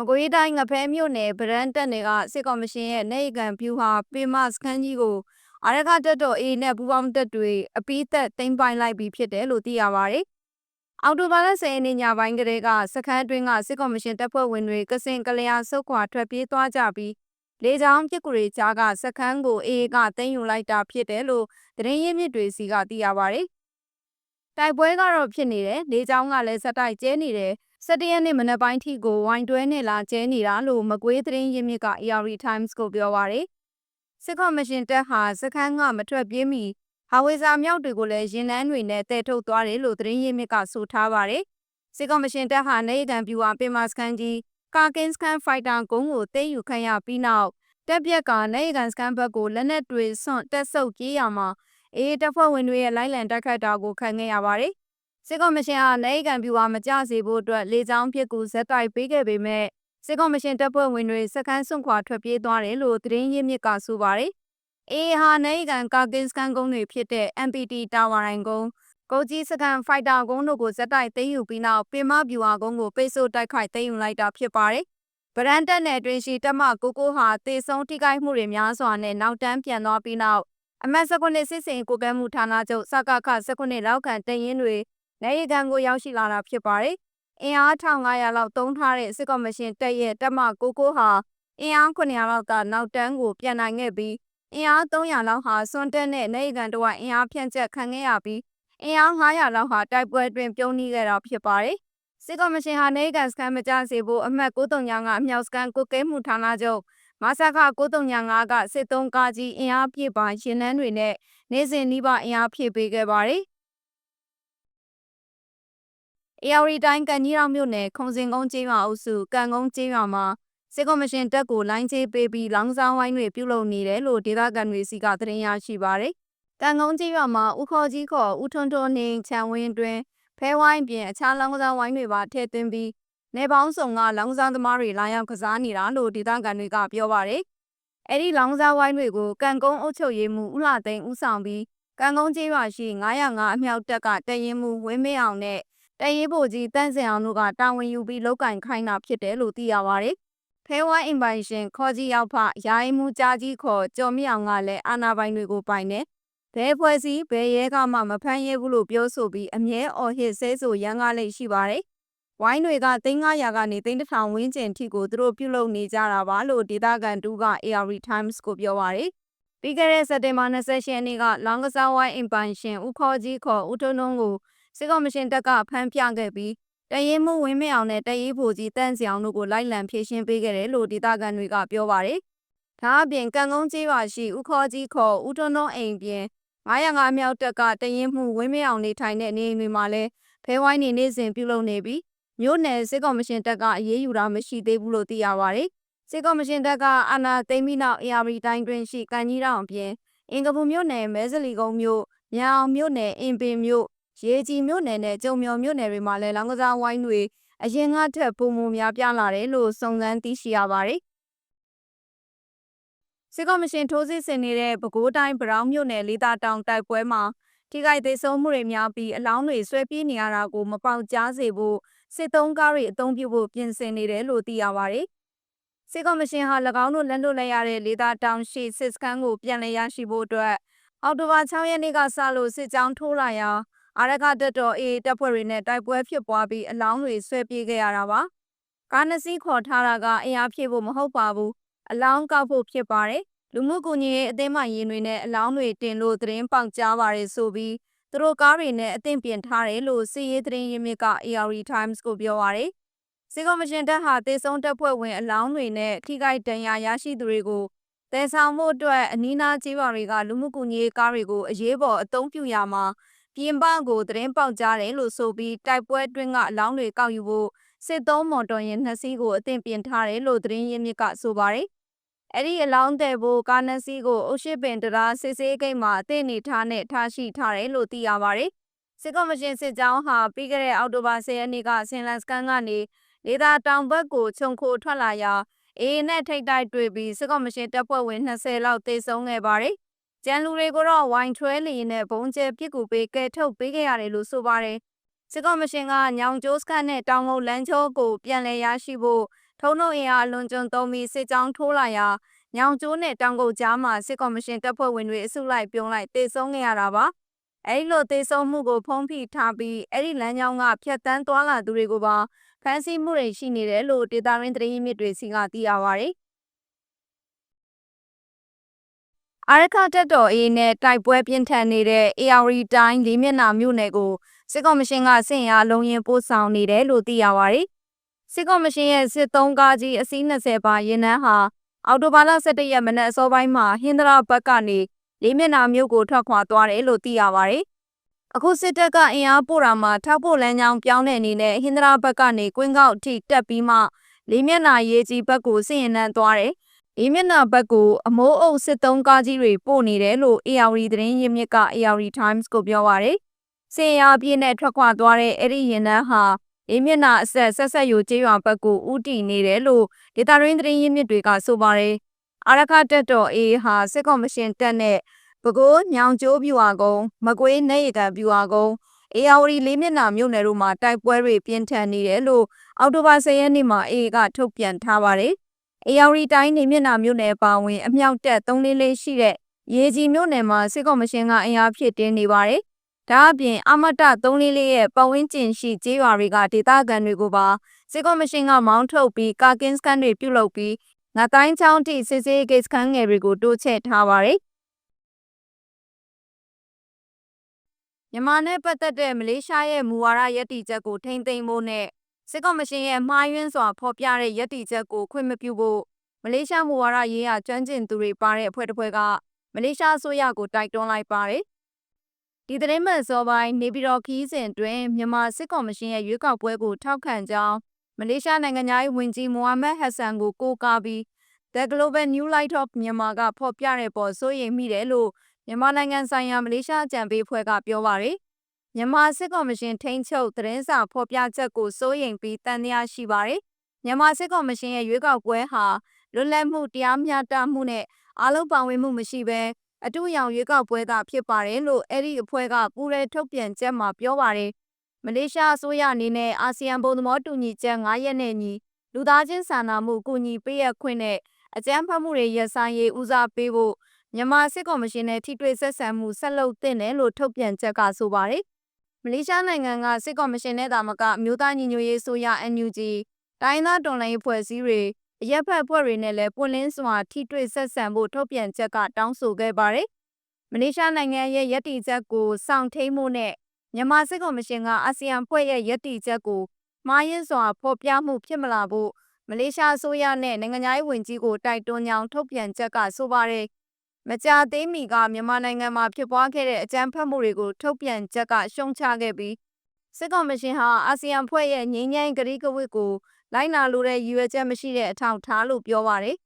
မကွေးတိုင်းငဖဲမြို့နယ်ဗရန်တက်နယ်ကစစ်ကော်မရှင်ရဲ့နေကံပြူဟာပေမစခန်းကြီးကိုအာရခတက်တော် A နဲ့ပူးပေါင်းတပ်တွေအပိသက်သိမ်းပိုင်လိုက်ပြီးဖြစ်တယ်လို့သိရပါတယ်။အော်တိုဘာလ10ရက်နေ့ညပိုင်းကလေးကစခန်းအတွင်းကစစ်ကော်မရှင်တပ်ဖွဲ့ဝင်တွေကစင်ကလျာဆုတ်ခွာထွက်ပြေးသွားကြပြီးလေကြောင်းပစ်ကူတွေကြားကစခန်းကို A ကသိမ်းယူလိုက်တာဖြစ်တယ်လို့သတင်းရင်းမြစ်တွေစီကသိရပါတယ်။ တိုက်ပွဲကတော့ဖြစ်နေတယ်လေကြောင်းကလည်းစက်တိုက်ကျဲနေတယ်17ရက်နေ့မနက်ပိုင်းထိကိုဝိုင်တွဲနဲ့လာကျဲနေတာလို့မကွေးသတင်းရင်းမြစ်က AR Times ကိုပြောပါရယ်စစ်ကော်မရှင်တပ်ဟာစခန်းကမထွက်ပြေးမီဟာဝေဇာမြောက်တွေကိုလည်းရင်နှန်းတွေနဲ့တဲထုတ်သွားတယ်လို့သတင်းရင်းမြစ်ကဆိုထားပါရယ်စစ်ကော်မရှင်တပ်ဟာနေကံပြူဟာပင်မစခန်းကြီးကာကင်းစကန်ဖိုက်တာဂုံးကိုသိမ်းယူခံရပြီးနောက်တက်ပြက်ကနေကန်စကန်ဘက်ကိုလက်နက်တွေဆွန့်တက်ဆုပ်ပြေးရမှာ အေးတပ်ဖွဲ့ဝင်တွေရဲ့လိုက်လံတိုက်ခတ်တာကိုခံခဲ့ရပါတယ်စစ်ကော်မရှင်ဟာနိုင်ကန်ပြူဟာမကြစေဖို့အတွက်လေကြောင်းပစ်ကူဇက်တိုက်ပေးခဲ့ပေမဲ့စစ်ကော်မရှင်တပ်ဖွဲ့ဝင်တွေစခန်းစွန့်ခွာထွက်ပြေးသွားတယ်လို့သတင်းရင်းမြစ်ကဆိုပါတယ်။အေဟာနိုင်ကန်ကာကင်းစကန်ကုန်းတွေဖြစ်တဲ့ MPT တာဝါရိုင်ကုန်းကိုကြီးစကန်ဖိုက်တာကုန်းတို့ကိုဇက်တိုက်သိမ်းယူပြီးနောက်ပင်မပြူဟာကုန်းကိုပိတ်ဆို့တိုက်ခိုက်သိမ်းယူလိုက်တာဖြစ်ပါတယ်။ဗရန်တက်နယ်တွင်ရှိတမကိုကိုဟာတေဆုံးထိခိုက်မှုတွေများစွာနဲ့နောက်တန်းပြန်သွားပြီးနောက် အမတ်စကွန်စစ်စင်ကိုကဲမှုဌာနချုပ်စကခစကွန်လောက်ခံတရင်တွေနေရီကန်ကိုရောက်ရှိလာတာဖြစ်ပါတယ်။အင်အား1500လောက်တုံးထားတဲ့စစ်ကော်မရှင်တပ်ရဲ့တပ်မ99ဟာအင်အား900လောက်ကနောက်တန်းကိုပြန်နိုင်ခဲ့ပြီးအင်အား300လောက်ဟာစွန်တက်နဲ့နေရီကန်တို့ကအင်အားဖြန့်ကျက်ခံခဲ့ရပြီးအင်အား900လောက်ဟာတိုက်ပွဲတွင်ပြုံးနှီးခဲ့တာဖြစ်ပါတယ်။စစ်ကော်မရှင်ဟာနေရီကန်စကန်မကြစေဖို့အမှတ်935ကအမြောက်စကန်ကိုကဲမှုဌာနချုပ် မဆာခ935ကစစ်သုံးကားကြီးအင်အားပြည့်ပါရင်နှန်းတွေနဲ့နေစဉ်နှီးပါအင်အားဖြည့်ပေးခဲ့ပါတယ်။အေယာရီတိုင်းကန်ကြီးတော်မြို့နယ်ခုံစင်ကုန်းကျေးရွာအုပ်စုကန်ကုန်းကျေးရွာမှာစစ်ကော်မရှင်တပ်ကိုလိုင်းချေးပေးပြီးလောင်ဆောင်ဝိုင်းတွေပြုလုပ်နေတယ်လို့ဒေသခံတွေစီကသတင်းရရှိပါရယ်။ကန်ကုန်းကျေးရွာမှာဥခေါ်ကြီးခေါ်ဦးထွန်းထွန်းနှင်းခြံဝင်းတွင်ဖဲဝိုင်းပြင်အခြားလောင်ဆောင်ဝိုင်းတွေပါထည့်သွင်းပြီး နေပေါင်းစုံကလောင်ဆောင်သမားတွေလာရောက်ကစားနေတာလို့ဒေသခံတွေကပြောပါရယ်။အဲ့ဒီလောင်ဆောင်ဝိုင်းတွေကိုကန်ကုန်းအုပ်ချုပ်ရေးမှူးဦးလာသိန်းဦးဆောင်ပြီးကန်ကုန်းကျေးရွာရှိ905အမြောက်တပ်ကတရင်မှုဝင်းမေအောင်နဲ့တရေးဖို့ကြီးတန့်စင်အောင်တို့ကတာဝန်ယူပြီးလောက်ကင်ခိုင်းတာဖြစ်တယ်လို့သိရပါတယ်။ဖဲဝိုင်းအင်ပိုင်ရှင်ခေါ်ကြီးရောက်ဖရာအိမှုကြားကြီးခေါ်ကျော်မြောင်ကလည်းအာနာပိုင်တွေကိုပိုင်တယ်။ဘဲဖွဲ့စည်းဘဲရဲကမှမဖမ်းရဲဘူးလို့ပြောဆိုပြီးအမြဲအော်ဟစ်ဆဲဆိုရန်ကားလိမ့်ရှိပါတယ်။ ဝိုင်းတွေက3900ကနေ3000ဝန်းကျင်ထိကိုသူတို့ပြုလုပ်နေကြတာပါလို့ဒေသခံတူက AR Times ကိုပြောပါတယ်။ပြီးခဲ့တဲ့စက်တင်ဘာ28ရက်နေ့ကလောင်ကစားဝိုင်းအင်ပိုင်ရှင်ဦးခေါ်ကြီးခေါ်ဦးထုံးလုံးကိုစစ်ကော်မရှင်တပ်ကဖမ်းပြခဲ့ပြီးတရင်မှုဝင်းမေအောင်နဲ့တရေးဖို့ကြီးတန့်စီအောင်တို့ကိုလိုက်လံဖြည့်ရှင်းပေးခဲ့တယ်လို့ဒေသခံတွေကပြောပါတယ်။ဒါအပြင်ကံကုန်းကျေးရွာရှိဥခေါ်ကြီးခေါ်ဦးထွန်းတော်အိမ်ပြင်905မြောက်တက်ကတရင်မှုဝင်းမေအောင်နေထိုင်တဲ့နေအိမ်တွေမှာလည်းဖဲဝိုင်းနေနေစဉ်ပြုလုပ်နေပြီး မြို့နယ်စစ်ကော်မရှင်တပ်ကအရေးယူတာမရှိသေးဘူးလို့သိရပါတယ်။စစ်ကော်မရှင်တပ်ကအာဏာသိမ်းပြီးနောက် AR တိုင်းတွင်ရှိကန်ကြီးတောင်အပြင်အင်ကပူမြို့နယ်မဲစလီကုန်းမြို့မြောင်မြို့နယ်အင်ပင်မြို့ရေကြီးမြို့နယ်နဲ့ကျုံမျော်မြို့နယ်တွေမှာလည်းလောင်ကစားဝိုင်းတွေအရင်ကထက်ပုံမများပြလာတယ်လို့စုံစမ်းသိရှိရပါတယ်။စစ်ကော်မရှင်ထိုးစစ်ဆင်နေတဲ့ပဲခူးတိုင်းဗရောင်းမြို့နယ်လေးသာတောင်တိုက်ပွဲမှာထိခိုက်သေးဆုံးမှုတွေများပြီးအလောင်းတွေဆွဲပြေးနေရတာကိုမပေါက်ကြားစေဖို့ စစ်သုံးကားတွေအုံပြုဖို့ပြင်ဆင်နေတယ်လို့သိရပါတယ်။စစ်ကော်မရှင်ဟာ၎င်းတို့လက်လွတ်လိုက်ရတဲ့လေးသာတောင်ရှိစစ်စခန်းကိုပြန်လည်ရရှိဖို့အတွက်အော်တိုဘာ6ရက်နေ့ကစလို့စစ်ကြောင်းထိုးလာရာအာရကတက်တော်အေးတပ်ဖွဲ့တွေနဲ့တိုက်ပွဲဖြစ်ပွားပြီးအလောင်းတွေဆွဲပြေးခဲ့ရတာပါကားနှစ်စီးခေါ်ထားတာကအင်အားဖြည့်ဖို့မဟုတ်ပါဘူးအလောင်းကောက်ဖို့ဖြစ်ပါတယ်လူမှုကူညီရေးအသင်းမှရင်တွေနဲ့အလောင်းတွေတင်လို့သတင်းပေါက်ကြားပါတယ်ဆိုပြီး သူတို့ကားတွေနဲ့အသင့်ပြင်ထားတယ်လို့စီရေးသတင်းရင်းမြစ်က AR Times ကိုပြောပါရယ်စီကော်မရှင်တပ်ဟာတေဆုံးတပ်ဖွဲ့ဝင်အလောင်းတွေနဲ့ထိခိုက်ဒဏ်ရာရရှိသူတွေကိုတဲဆောင်မှုအတွက်အနီးနားကျေးရွာတွေကလူမှုကူညီရေးကားတွေကိုအရေးပေါ်အသုံးပြုရမှာပြင်ပကိုသတင်းပေါက်ကြားတယ်လို့ဆိုပြီးတိုက်ပွဲတွင်းကအလောင်းတွေကောက်ယူဖို့စစ်သုံးမော်တော်ယာဉ်နှစ်စီးကိုအသင့်ပြင်ထားတယ်လို့သတင်းရင်းမြစ်ကဆိုပါတယ်။ အဲ့ဒီအလောင်းတဲ့ဖို့ကားနှစ်စီးကိုအုတ်ရှိပင်တရားစစ်စေးဂိတ်မှာအသင့်နေထားနဲ့ထားရှိထားတယ်လို့သိရပါတယ်။စစ်ကော်မရှင်စစ်ကြောင်းဟာပြီးခဲ့တဲ့အောက်တိုဘာ10ရက်နေ့ကဆင်လန်စကန်ကနေလေသာတောင်ဘက်ကိုခြုံခိုထွက်လာရာအေးနဲ့ထိတ်တိုက်တွေ့ပြီးစစ်ကော်မရှင်တပ်ဖွဲ့ဝင်20လောက်တေဆုံးခဲ့ပါတယ်။ကျန်လူတွေကိုတော့ဝိုင်ထွဲလီနဲ့ဘုံကျဲပစ်ကူပေးကဲထုတ်ပေးခဲ့ရတယ်လို့ဆိုပါတယ်စစ်ကော်မရှင်ကညောင်ကျိုးစခန်းနဲ့တောင်ငုံလန်းချိုးကိုပြန်လည်ရရှိဖို့ ထုံးနှုတ်အင်အားအလွန်ကျွံသုံးပြီးစစ်ကြောင်းထိုးလာရာညောင်ကျိုးနဲ့တောင်ကုတ်ကြားမှာစစ်ကော်မရှင်တပ်ဖွဲ့ဝင်တွေအစုလိုက်ပြုံးလိုက်တေဆုံးခဲ့ရတာပါအဲဒီလိုတေဆုံးမှုကိုဖုံးဖိထားပြီးအဲ့ဒီလမ်းကြောင်းကဖြတ်တန်းသွားလာသူတွေကိုပါဖမ်းဆီးမှုတွေရှိနေတယ်လို့ဒေတာရင်းသတင်းရင်းမြစ်တွေစီကသိရပါဗျ။အာရခတက်တော်အေးနဲ့တိုက်ပွဲပြင်းထန်နေတဲ့ AR တိုင်းလေးမျက်နှာမြို့နယ်ကိုစစ်ကော်မရှင်ကစင်ရအလုံးရင်ပို့ဆောင်နေတယ်လို့သိရပါဗျ။ စစ်ကော်မရှင်ရဲ့စစ်သုံးကားကြီးအစီး20ပါရင်နှန်းဟာအော်တိုဘာလ17ရက်မနက်အစောပိုင်းမှာဟင်္ဒရာဘက်ကနေလေးမျက်နှာမြို့ကိုထွက်ခွာသွားတယ်လို့သိရပါဗျ။အခုစစ်တပ်ကအင်အားပို့တာမှာထောက်ဖို့လမ်းကြောင်းပြောင်းတဲ့အနေနဲ့ဟင်္ဒရာဘက်ကနေကွင်းကောက်အထိတက်ပြီးမှလေးမျက်နှာရေးကြီးဘက်ကိုစင်ရင်နှန်းသွားတယ်။လေးမျက်နှာဘက်ကိုအမိုးအုပ်စစ်သုံးကားကြီးတွေပို့နေတယ်လို့ AR သတင်းရင်းမြစ်က AR Times ကိုပြောပါရယ်။စင်ရအပြည့်နဲ့ထွက်ခွာသွားတဲ့အဲ့ဒီရင်နှန်းဟာ လေးမျက်နှာအဆက်ဆက်ဆက်ယူကျေးရွာဘက်ကိုဥတီနေတယ်လို့ဒေတာရင်းသတင်းရင်းမြစ်တွေကဆိုပါရယ်။အာရခတက်တော်အေးဟာစစ်ကော်မရှင်တက်နဲ့ပဲခူးညောင်ကျိုးပြူဟာကုန်းမကွေးနေရကပြူဟာကုန်းအေယာဝတီလေးမျက်နှာမြို့နယ်တို့မှာတိုက်ပွဲတွေပြင်းထန်နေတယ်လို့အောက်တိုဘာ10ရက်နေ့မှာအေကထုတ်ပြန်ထားပါတယ်။အေယာဝတီတိုင်းနေမျက်နှာမြို့နယ်ပါဝင်အမြောက်တက်344ရှိတဲ့ရေကြီးမြို့နယ်မှာစစ်ကော်မရှင်ကအင်အားဖြည့်တင်းနေပါတယ်။ ဒါအပြင်အမတ344ရဲ့ပတ်ဝန်းကျင်ရှိကျေးရွာတွေကဒေသခံတွေကိုပါစစ်ကော်မရှင်ကမောင်းထုတ်ပြီးကာကင်းစကန်တွေပြုလုပ်ပြီးငါတိုင်းချောင်းထိစစ်စေးဂိတ်စခန်းငယ်တွေကိုတိုးချဲ့ထားပါတယ်မြန်မာနဲ့ပတ်သက်တဲ့မလေးရှားရဲ့မူဝါဒရည်တည်ချက်ကိုထိမ့်သိမ်းဖို့နဲ့စစ်ကော်မရှင်ရဲ့မှားယွင်းစွာဖော်ပြတဲ့ရည်တည်ချက်ကိုခွင့်မပြုဖို့မလေးရှားမူဝါဒရေးရာကျွမ်းကျင်သူတွေပါတဲ့အဖွဲ့တစ်ဖွဲ့ကမလေးရှားအစိုးရကိုတိုက်တွန်းလိုက်ပါတယ်။ ဒီသတင်းမှန်စောပိုင်းနေပြည်တော်ခီးစဉ်တွင်မြန်မာစစ်ကော်မရှင်ရဲ့ရွေးကောက်ပွဲကိုထောက်ခံကြောင်းမလေးရှားနိုင်ငံသားဝန်ကြီးမိုဟာမက်ဟက်ဆန်ကိုကိုးကားပြီး The Global New Light of Myanmar ကဖော်ပြတဲ့ပေါ်စိုးရိမ်မိတယ်လို့မြန်မာနိုင်ငံဆိုင်ရာမလေးရှားအကြံပေးဖွဲ့ကပြောပါရယ်မြန်မာစစ်ကော်မရှင်ထိန်းချုပ်သတင်းစာဖော်ပြချက်ကိုစိုးရိမ်ပြီးတန်တရားရှိပါရယ်မြန်မာစစ်ကော်မရှင်ရဲ့ရွေးကောက်ပွဲဟာလွတ်လပ်မှုတရားမျှတမှုနဲ့အားလုံးပါဝင်မှုမရှိဘဲ အတူရောင်ရွေးကောက်ပွဲသာဖြစ်ပါတယ်လို့အဲ့ဒီအဖွဲ့ကပူးရဲထုတ်ပြန်ချက်မှာပြောပါတယ်မလေးရှားအစိုးရအနေနဲ့အာဆီယံဘုံသဘောတူညီချက်9ရက်နဲ့ညီလူသားချင်းစာနာမှုကူညီပေးရခွင့်နဲ့အကြမ်းဖက်မှုတွေရပ်ဆိုင်းရေးဦးစားပေးဖို့မြန်မာစစ်ကော်မရှင်နဲ့ထိတွေ့ဆက်ဆံမှုဆက်လုပ်သင့်တယ်လို့ထုတ်ပြန်ချက်ကဆိုပါတယ်။မလေးရှားနိုင်ငံကစစ်ကော်မရှင်နဲ့တာမကအမျိုးသားညီညွတ်ရေးဆိုရ NUG တိုင်းသားတော်လှန်ရေးဖွဲ့စည်းတွေ အရက်ဖက်ဖွဲ့တွေနဲ့လည်းပွင့်လင်းစွာထိတွေ့ဆက်ဆံဖို့ထုတ်ပြန်ချက်ကတောင်းဆိုခဲ့ပါတယ်။မလေးရှားနိုင်ငံရဲ့ရည်တည်ချက်ကိုစောင့်ထိန်မှုနဲ့မြန်မာစစ်ကော်မရှင်ကအာဆီယံဖွဲ့ရဲ့ရည်တည်ချက်ကိုမှားယွင်းစွာဖော်ပြမှုဖြစ်မလာဖို့မလေးရှားအစိုးရနဲ့နိုင်ငံသားရေးဝန်ကြီးကိုတိုက်တွန်းကြောင်းထုတ်ပြန်ချက်ကဆိုပါတယ်မကြာသေးမီကမြန်မာနိုင်ငံမှာဖြစ်ပွားခဲ့တဲ့အကြမ်းဖက်မှုတွေကိုထုတ်ပြန်ချက်ကရှုံချခဲ့ပြီးစစ်ကော်မရှင်ဟာအာဆီယံဖွဲ့ရဲ့ငြိမ်းချမ်းကတိကဝတ်ကို လိုက်နာလိုတဲ့ရည်ရွယ်ချက်မရှိတဲ့အထောက်ထားလို့ပြောပါရယ်